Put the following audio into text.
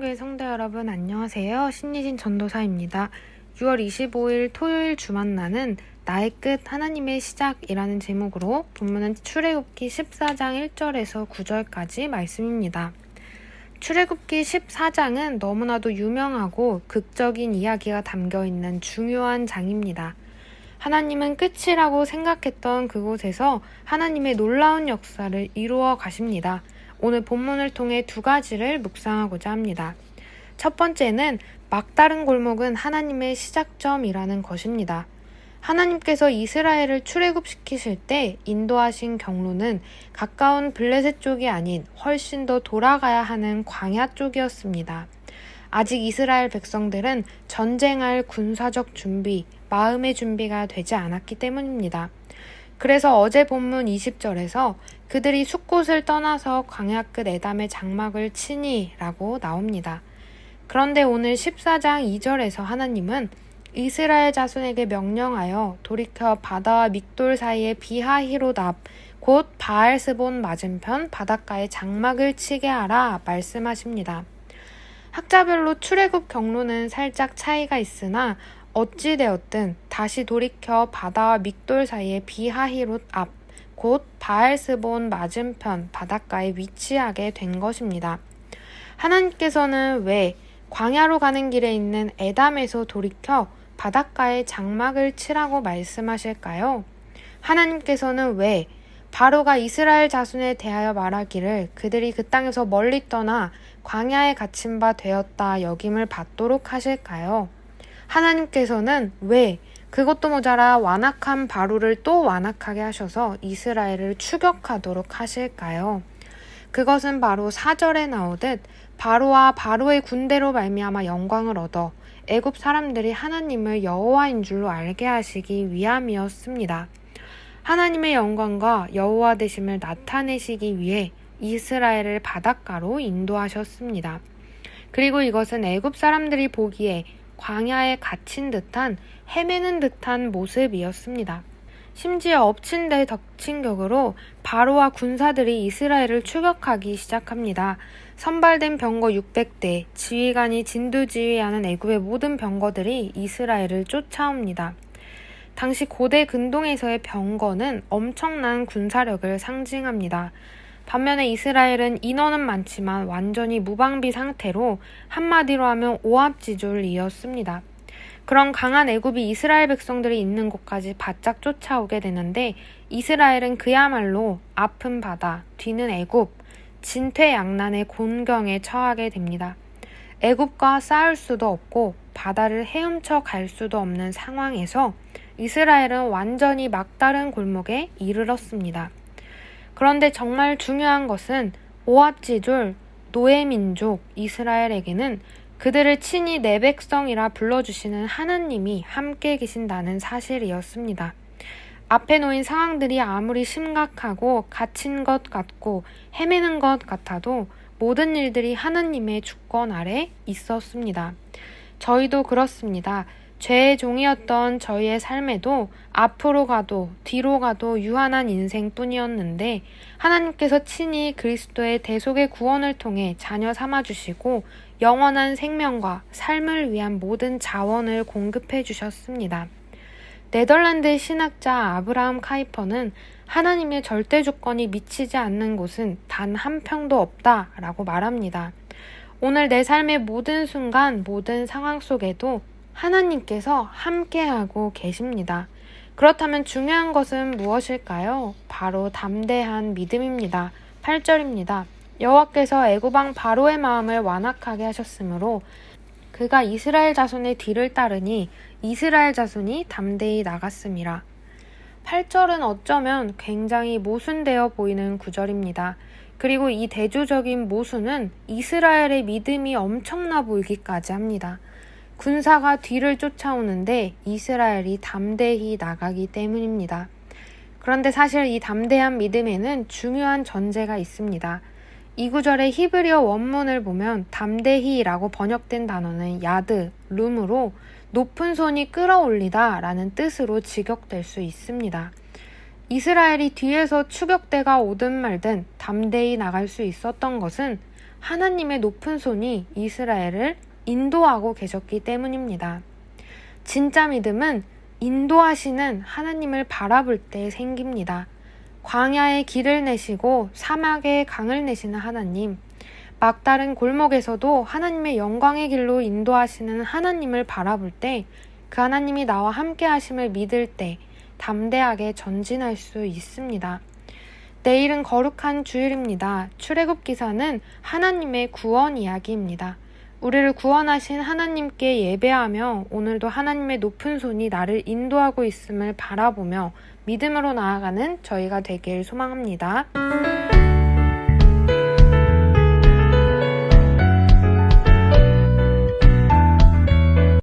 사랑교회 성도 여러분 안녕하세요. 신예진 전도사입니다. 6월 25일 토요일 주만나는 나의 끝 하나님의 시작이라는 제목으로 본문은 출애굽기 14장 1절에서 9절까지 말씀입니다. 출애굽기 14장은 너무나도 유명하고 극적인 이야기가 담겨 있는 중요한 장입니다. 하나님은 끝이라고 생각했던 그곳에서 하나님의 놀라운 역사를 이루어 가십니다. 오늘 본문을 통해 두 가지를 묵상하고자 합니다. 첫 번째는 막다른 골목은 하나님의 시작점이라는 것입니다. 하나님께서 이스라엘을 출애굽시키실 때 인도하신 경로는 가까운 블레셋 쪽이 아닌 훨씬 더 돌아가야 하는 광야 쪽이었습니다. 아직 이스라엘 백성들은 전쟁할 군사적 준비, 마음의 준비가 되지 않았기 때문입니다. 그래서 어제 본문 20절에서 그들이 숲곳을 떠나서 광야 끝 에담의 장막을 치니 라고 나옵니다. 그런데 오늘 14장 2절에서 하나님은 이스라엘 자손에게 명령하여 돌이켜 바다와 믹돌 사이의 비하히롯 앞, 곧 바알스본 맞은편 바닷가에 장막을 치게 하라 말씀하십니다. 학자별로 출애굽 경로는 살짝 차이가 있으나 어찌되었든 다시 돌이켜 바다와 믹돌 사이의 비하히롯 앞, 곧 바알스본 맞은편 바닷가에 위치하게 된 것입니다. 하나님께서는 왜 광야로 가는 길에 있는 에담에서 돌이켜 바닷가에 장막을 치라고 말씀하실까요? 하나님께서는 왜 바로가 이스라엘 자손에 대하여 말하기를 그들이 그 땅에서 멀리 떠나 광야에 갇힌 바 되었다 여김을 받도록 하실까요? 하나님께서는 왜 그것도 모자라 완악한 바로를 또 완악하게 하셔서 이스라엘을 추격하도록 하실까요? 그것은 바로 사절에 나오듯 바로와 바로의 군대로 말미암아 영광을 얻어 애굽 사람들이 하나님을 여호와인 줄로 알게 하시기 위함이었습니다. 하나님의 영광과 여호와 되심을 나타내시기 위해 이스라엘을 바닷가로 인도하셨습니다. 그리고 이것은 애굽 사람들이 보기에 광야에 갇힌 듯한 헤매는 듯한 모습이었습니다. 심지어 엎친 데 덮친 격으로 바로와 군사들이 이스라엘을 추격하기 시작합니다. 선발된 병거 600대, 지휘관이 진두지휘하는 애굽의 모든 병거들이 이스라엘을 쫓아옵니다. 당시 고대 근동에서의 병거는 엄청난 군사력을 상징합니다. 반면에 이스라엘은 인원은 많지만 완전히 무방비 상태로 한마디로 하면 오합지졸이었습니다. 그런 강한 애굽이 이스라엘 백성들이 있는 곳까지 바짝 쫓아오게 되는데 이스라엘은 그야말로 아픈 바다, 뒤는 애굽, 진퇴양난의 곤경에 처하게 됩니다. 애굽과 싸울 수도 없고 바다를 헤엄쳐 갈 수도 없는 상황에서 이스라엘은 완전히 막다른 골목에 이르렀습니다. 그런데 정말 중요한 것은 오합지졸 노예민족 이스라엘에게는 그들을 친히 내 백성이라 불러주시는 하나님이 함께 계신다는 사실이었습니다. 앞에 놓인 상황들이 아무리 심각하고 갇힌 것 같고 헤매는 것 같아도 모든 일들이 하나님의 주권 아래 있었습니다. 저희도 그렇습니다. 죄의 종이었던 저희의 삶에도 앞으로 가도 뒤로 가도 유한한 인생뿐이었는데 하나님께서 친히 그리스도의 대속의 구원을 통해 자녀 삼아 주시고 영원한 생명과 삶을 위한 모든 자원을 공급해 주셨습니다. 네덜란드 신학자 아브라함 카이퍼는 하나님의 절대 조건이 미치지 않는 곳은 단 한 평도 없다 라고 말합니다. 오늘 내 삶의 모든 순간, 모든 상황 속에도 하나님께서 함께하고 계십니다. 그렇다면 중요한 것은 무엇일까요? 바로 담대한 믿음입니다. 8절입니다. 여호와께서 애고방 바로의 마음을 완악하게 하셨으므로 그가 이스라엘 자손의 뒤를 따르니 이스라엘 자손이 담대히 나갔습니다. 8절은 어쩌면 굉장히 모순되어 보이는 구절입니다. 그리고 이 대조적인 모순은 이스라엘의 믿음이 엄청나 보이기까지 합니다. 군사가 뒤를 쫓아오는데 이스라엘이 담대히 나가기 때문입니다. 그런데 사실 이 담대한 믿음에는 중요한 전제가 있습니다. 이 구절의 히브리어 원문을 보면 담대히라고 번역된 단어는 야드, 룸으로 높은 손이 끌어올리다 라는 뜻으로 직역될 수 있습니다. 이스라엘이 뒤에서 추격대가 오든 말든 담대히 나갈 수 있었던 것은 하나님의 높은 손이 이스라엘을 인도하고 계셨기 때문입니다. 진짜 믿음은 인도하시는 하나님을 바라볼 때 생깁니다. 광야에 길을 내시고 사막에 강을 내시는 하나님, 막다른 골목에서도 하나님의 영광의 길로 인도하시는 하나님을 바라볼 때 그 하나님이 나와 함께 하심을 믿을 때 담대하게 전진할 수 있습니다. 내일은 거룩한 주일입니다. 출애굽 기사는 하나님의 구원 이야기입니다. 우리를 구원하신 하나님께 예배하며 오늘도 하나님의 높은 손이 나를 인도하고 있음을 바라보며 믿음으로 나아가는 저희가 되길 소망합니다.